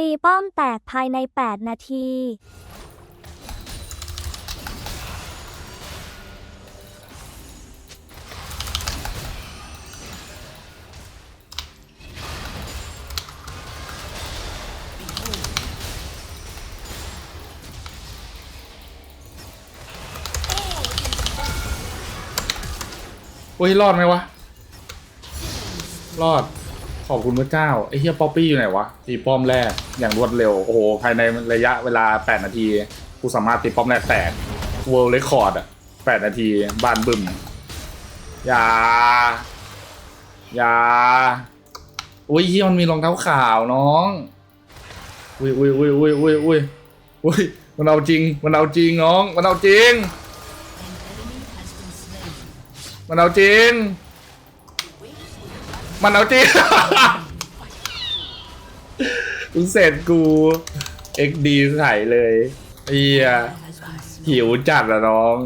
ตีป้อมแตกภายใน 8 นาที อุ้ยรอดไหมวะ รอด ขอบคุณพระเจ้าไอ้เฮียป๊อปปี้อยู่ไหนวะตีป้อมแรกอย่างรวดเร็ว โอ้โห ภายในระยะเวลา 8 นาที กูสามารถตีป้อมแรกแตก World Record อะ8นาที บานบึมอย่าอย่าอุ้ยเฮียมันมีรองเท้าขาวน้องอุ้ยอุ้ยอุ้ยอุ้ยอุ้ยอุ้ยอุ้ยมันเอาจริง มันเอาจริงน้อง มันเอาจริง มันเอาจริง มันเอาจริงกูเสร็จกู XD ใส่เลยเฮียหิวจัดละน้อง